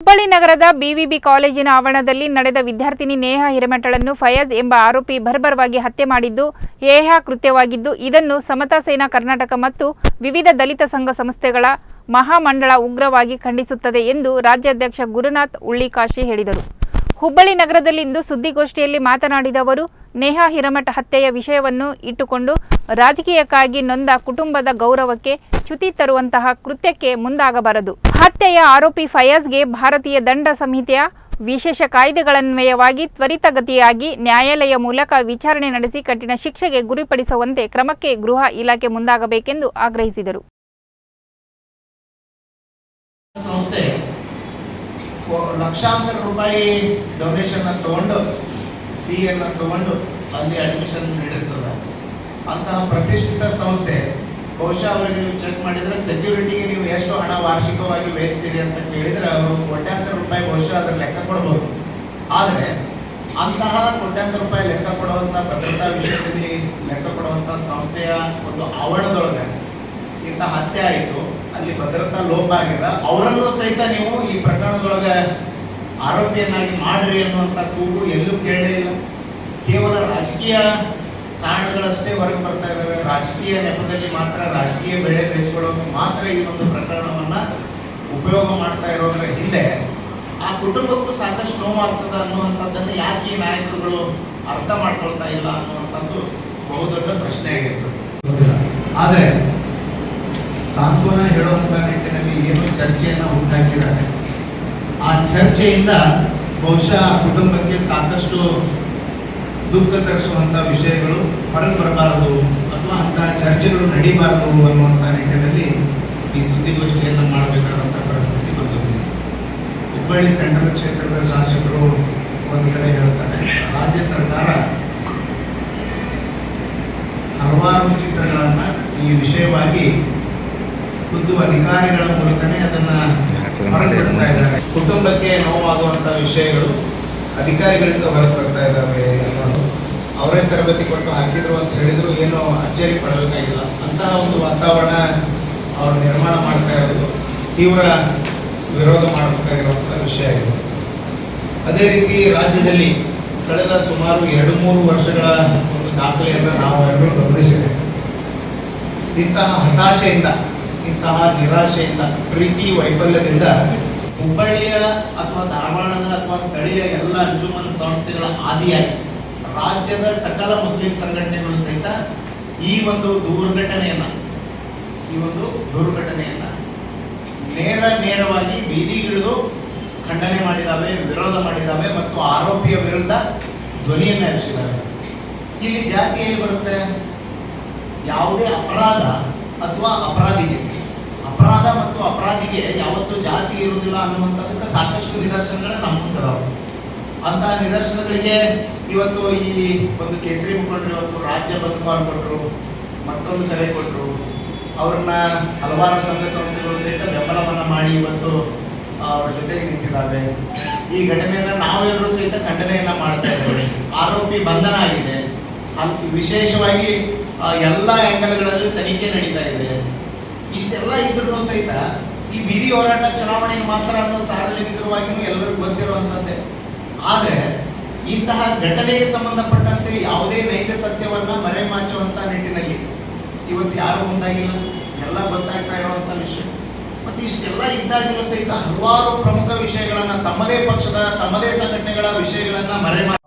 ಹುಬ್ಬಳ್ಳಿ ನಗರದ ಬಿವಿಬಿ ಕಾಲೇಜಿನ ಆವರಣದಲ್ಲಿ ನಡೆದ ವಿದ್ಯಾರ್ಥಿನಿ ನೇಹಾ ಹಿರೇಮಠಳನ್ನು ಫಯಾಜ್ ಎಂಬ ಆರೋಪಿ ಬರ್ಬರವಾಗಿ ಹತ್ಯೆ ಮಾಡಿದ್ದು ಏಹ ಕೃತ್ಯವಾಗಿದ್ದು, ಇದನ್ನು ಸಮತಾ ಸೇನಾ ಕರ್ನಾಟಕ ಮತ್ತು ವಿವಿಧ ದಲಿತ ಸಂಘ ಸಂಸ್ಥೆಗಳ ಮಹಾಮಂಡಳ ಉಗ್ರವಾಗಿ ಖಂಡಿಸುತ್ತದೆ ಎಂದು ರಾಜ್ಯಾಧ್ಯಕ್ಷ ಗುರುನಾಥ್ ಉಳ್ಳಿಕಾಶಿ ಹೇಳಿದರು. ಹುಬ್ಬಳ್ಳಿ ನಗರದಲ್ಲಿಂದು ಸುದ್ದಿಗೋಷ್ಠಿಯಲ್ಲಿ ಮಾತನಾಡಿದ ಅವರು, ನೇಹಾ ಹಿರಮಠ ಹತ್ಯೆಯ ವಿಷಯವನ್ನು ಇಟ್ಟುಕೊಂಡು ರಾಜಕೀಯಕ್ಕಾಗಿ ನೊಂದ ಕುಟುಂಬದ ಗೌರವಕ್ಕೆ ಚ್ಯುತಿ ತರುವಂತಹ ಕೃತ್ಯಕ್ಕೆ ಮುಂದಾಗಬಾರದು. ಹತ್ಯೆಯ ಆರೋಪಿ ಫಯಾಜ್ಗೆ ಭಾರತೀಯ ದಂಡ ಸಂಹಿತೆಯ ವಿಶೇಷ ಕಾಯ್ದೆಗಳನ್ವಯವಾಗಿ ತ್ವರಿತಗತಿಯಾಗಿ ನ್ಯಾಯಾಲಯ ಮೂಲಕ ವಿಚಾರಣೆ ನಡೆಸಿ ಕಠಿಣ ಶಿಕ್ಷೆಗೆ ಗುರಿಪಡಿಸುವಂತೆ ಕ್ರಮಕ್ಕೆ ಗೃಹ ಇಲಾಖೆ ಮುಂದಾಗಬೇಕೆಂದು ಆಗ್ರಹಿಸಿದರು. ಸಂಸ್ಥೆ ಲಕ್ಷಾಂತರ ರೂಪಾಯಿ ಡೊನೇಷನ್ ತಗೊಂಡು ತಗೊಂಡು ಅಲ್ಲಿ ಅಡ್ಮಿಷನ್ ಅಂತಹ ಪ್ರತಿಷ್ಠಿತ ಸಂಸ್ಥೆ ಬಹುಶಃ ಅವರಿಗೆ ನೀವು ಚೆಕ್ ಮಾಡಿದ್ರೆ ಸೆಕ್ಯೂರಿಟಿಗೆ ನೀವು ಎಷ್ಟು ಹಣ ವಾರ್ಷಿಕವಾಗಿ ವ್ಯಯಿಸ್ತೀರಿ ಅಂತ ಕೇಳಿದ್ರೆ ಅವರು ಕೋಟ್ಯಾಂತರ ರೂಪಾಯಿ ಬಹುಶಃ ಅದರ ಲೆಕ್ಕ ಕೊಡ್ಬೋದು. ಆದರೆ ಅಂತಹ ಕೋಟ್ಯಾಂತರ ರೂಪಾಯಿ ಲೆಕ್ಕ ಕೊಡುವಂತ ಭದ್ರತಾ ವಿಷಯದಲ್ಲಿ ಲೆಕ್ಕ ಕೊಡುವಂತ ಸಂಸ್ಥೆಯ ಒಂದು ಆವರಣದೊಳಗೆ ಇಂಥ ಹತ್ಯೆ ಆಯಿತು, ಅಲ್ಲಿ ಭದ್ರತಾ ಲೋಪ ಆಗಿದೆ. ಅವರನ್ನು ಸಹಿತ ನೀವು ಈ ಪ್ರಕರಣದೊಳಗೆ ಆರೋಪಿಯನ್ನಾಗಿ ಮಾಡ್ರಿ ಅನ್ನುವಂಥ ಕೂಗು ಎಲ್ಲೂ ಕೇಳಲೇ ಇಲ್ಲ. ಕೇವಲ ರಾಜಕೀಯ ಕಾರಣಗಳಷ್ಟೇ ಹೊರಗೆ ಬರ್ತಾ ಇದ್ದಾವೆ. ರಾಜಕೀಯ ನೆಪದಲ್ಲಿ ಮಾತ್ರ ರಾಜಕೀಯ ಬೆಳೆ ಬೇಯಿಸ್ಕೊಳ್ಳೋಕೆ ಮಾತ್ರ ಈ ಒಂದು ಪ್ರಕರಣವನ್ನ ಉಪಯೋಗ ಮಾಡ್ತಾ ಇರೋದ್ರ ಹಿಂದೆ ಆ ಕುಟುಂಬಕ್ಕೂ ಸಾಕಷ್ಟು ನೋವಾಗ್ತದೆ ಅನ್ನುವಂಥದ್ದನ್ನು ಯಾಕೆ ಈ ನಾಯಕರುಗಳು ಅರ್ಥ ಮಾಡ್ಕೊಳ್ತಾ ಇಲ್ಲ ಅನ್ನುವಂಥದ್ದು ಬಹುದೊಡ್ಡ ಪ್ರಶ್ನೆ ಆಗಿರ್ತದೆ ಆದರೆ ಸಾಂತ್ವನ ಹೇಳುವಂತ ನಿಟ್ಟಿನಲ್ಲಿ ಏನು ಚರ್ಚೆಯನ್ನ ಉಂಟಾಕಿದ್ದಾರೆ. ಆ ಚರ್ಚೆಯಿಂದ ಬಹುಶಃ ಆ ಕುಟುಂಬಕ್ಕೆ ಸಾಕಷ್ಟು ದುಃಖ ತರಿಸುವಂತ ವಿಷಯಗಳು ಹೊರಗೆ ಬರಬಾರದು ಅಥವಾ ಅಂತ ಚರ್ಚೆಗಳು ನಡೀಬಾರದು ಅನ್ನುವಂತ ನಿಟ್ಟಿನಲ್ಲಿ ಈ ಸುದ್ದಿಗೋಷ್ಠಿಯನ್ನು ಮಾಡಬೇಕಾದಂತ ಪರಿಸ್ಥಿತಿ ಬಂದಿದೆ. ಹುಬ್ಬಳ್ಳಿ ಸೆಂಟ್ರಲ್ ಕ್ಷೇತ್ರದ ಶಾಸಕರು ಒಂದು ಕಡೆ ಹೇಳ್ತಾರೆ ರಾಜ್ಯ ಸರ್ಕಾರ ಹಲವಾರು ಚಿತ್ರಗಳನ್ನ ಈ ವಿಷಯವಾಗಿ ಖುದ್ದು ಅಧಿಕಾರಿಗಳ ಮೂಲಕನೇ ಅದನ್ನ ಹೊರಬಿಡ್ತಾ ಇದ್ದಾರೆ. ಕುಟುಂಬಕ್ಕೆ ನೋವಾಗುವಂತ ವಿಷಯಗಳು ಅಧಿಕಾರಿಗಳಿಂದ ಹೊರಗೆ ಬರ್ತಾ ಇದ್ದಾವೆ ಅನ್ನೋದು ಅವರೇ ತರಬೇತಿ ಕೊಟ್ಟು ಹಾಕಿದ್ರು ಅಂತ ಹೇಳಿದ್ರು, ಏನು ಅಚ್ಚರಿ ಪಡಬೇಕಾಗಿಲ್ಲ. ಅಂತಹ ಒಂದು ವಾತಾವರಣ ಅವರು ನಿರ್ಮಾಣ ಮಾಡ್ತಾ ಇರೋದು, ತೀವ್ರ ವಿರೋಧ ಮಾಡಬೇಕಾಗಿರುವಂತಹ ವಿಷಯ ಆಗಿದೆ ಅದೇ ರೀತಿ ರಾಜ್ಯದಲ್ಲಿ ಕಳೆದ ಸುಮಾರು ಎರಡು ಮೂರು ವರ್ಷಗಳ ಒಂದು ದಾಖಲೆಯನ್ನು ನಾವು ಎಲ್ಲರೂ ಗಮನಿಸಿದೆ ಇಂತಹ ಹತಾಶೆಯಿಂದ, ಇಂತಹ ನಿರಾಶೆಯಿಂದ, ಪ್ರೀತಿ ವೈಫಲ್ಯದಿಂದ ಹುಬ್ಬಳ್ಳಿಯ ಅಥವಾ ಧಾರವಾಡದ ಅಥವಾ ಸ್ಥಳೀಯ ಎಲ್ಲ ಅಂಜುಮನ್ ಸಂಸ್ಥೆಗಳ ಆದಿಯಾಗಿ ರಾಜ್ಯದ ಸಕಲ ಮುಸ್ಲಿಂ ಸಂಘಟನೆಗಳು ಸಹಿತ ಈ ಒಂದು ದುರ್ಘಟನೆಯನ್ನ, ಈ ಒಂದು ದುರ್ಘಟನೆಯನ್ನ ನೇರ ನೇರವಾಗಿ ಬೀದಿಗಿಳಿದು ಖಂಡನೆ ಮಾಡಿದಾವೆ, ವಿರೋಧ ಮಾಡಿದಾವೆ ಮತ್ತು ಆರೋಪಿಯ ವಿರುದ್ಧ ಧ್ವನಿಯನ್ನು ಎಬ್ಬಿಸಿದಾವೆ ಇಲ್ಲಿ ಜಾತಿ ಎಲ್ಲಿ ಬರುತ್ತೆ? ಯಾವುದೇ ಅಪರಾಧ ಅಥವಾ ಅಪರಾಧಿಗೆ. ಅಪರಾಧ ಮತ್ತು ಅಪರಾಧಿಗೆ ಯಾವತ್ತೂ ಜಾತಿ ಇರುವುದಿಲ್ಲ ಅನ್ನುವಂಥದ್ದಕ್ಕೆ ಸಾಕಷ್ಟು ನಿದರ್ಶನಗಳೇ ನಮ್ಮ ಮುಂದಿದಾವೆ ಅಂತಹ ನಿದರ್ಶನಗಳಿಗೆ ಇವತ್ತು ಈ ಒಂದು ಕೇಸರಿ ಮುಖಂಡರು ಇವತ್ತು ರಾಜ್ಯ ಬಂದ್ ಮಾಡಿಕೊಟ್ರು ಮತ್ತೊಂದು ಕರೆ ಕೊಟ್ಟರು ಅವ್ರನ್ನ ಹಲವಾರು ಸಂಘ ಸಂಸ್ಥೆಗಳು ಸಹಿತ ಬೆಂಬಲವನ್ನ ಮಾಡಿ ಇವತ್ತು ಅವ್ರ ಜೊತೆಗೆ ನಿಂತಿದ್ದಾವೆ ಈ ಘಟನೆಯನ್ನ ನಾವೆಲ್ಲರೂ ಸಹಿತ ಖಂಡನೆಯನ್ನ ಮಾಡ್ತಾ ಇದ್ದೇವೆ. ಆರೋಪಿ ಬಂಧನ ಆಗಿದೆ. ವಿಶೇಷವಾಗಿ ಎಲ್ಲ ಆಂಗಲ್ಗಳಲ್ಲಿ ತನಿಖೆ ನಡೀತಾ ಇದೆ. ಇಷ್ಟೆಲ್ಲ ಇದ್ರೂ ಸಹಿತ ಈ ಬೀದಿ ಹೋರಾಟ ಚುನಾವಣೆಗೆ ಮಾತ್ರ ಅನ್ನೋ ಸಾರ್ವಜನಿಕರವಾಗಿಯೂ ಎಲ್ಲರಿಗೂ ಗೊತ್ತಿರುವಂತದ್ದೇ. ಆದ್ರೆ ಇಂತಹ ಘಟನೆಗೆ ಸಂಬಂಧಪಟ್ಟಂತೆ ಯಾವುದೇ ನೈಜ ಸತ್ಯವನ್ನ ಮರೆಮಾಚುವಂತ ನಿಟ್ಟಿನಲ್ಲಿ ಇವತ್ತು ಯಾರು ಮುಂದಾಗಿಲ್ಲ? ಎಲ್ಲ ಗೊತ್ತಾಗ್ತಾ ಇರುವಂತ ವಿಷಯ. ಮತ್ತೆ ಇಷ್ಟೆಲ್ಲ ಇದ್ದಾಗಿರೋ ಸಹಿತ ಹಲವಾರು ಪ್ರಮುಖ ವಿಷಯಗಳನ್ನ ತಮ್ಮದೇ ಪಕ್ಷದ, ತಮ್ಮದೇ ಸಂಘಟನೆಗಳ ವಿಷಯಗಳನ್ನ ಮರೆಮಾಚಿ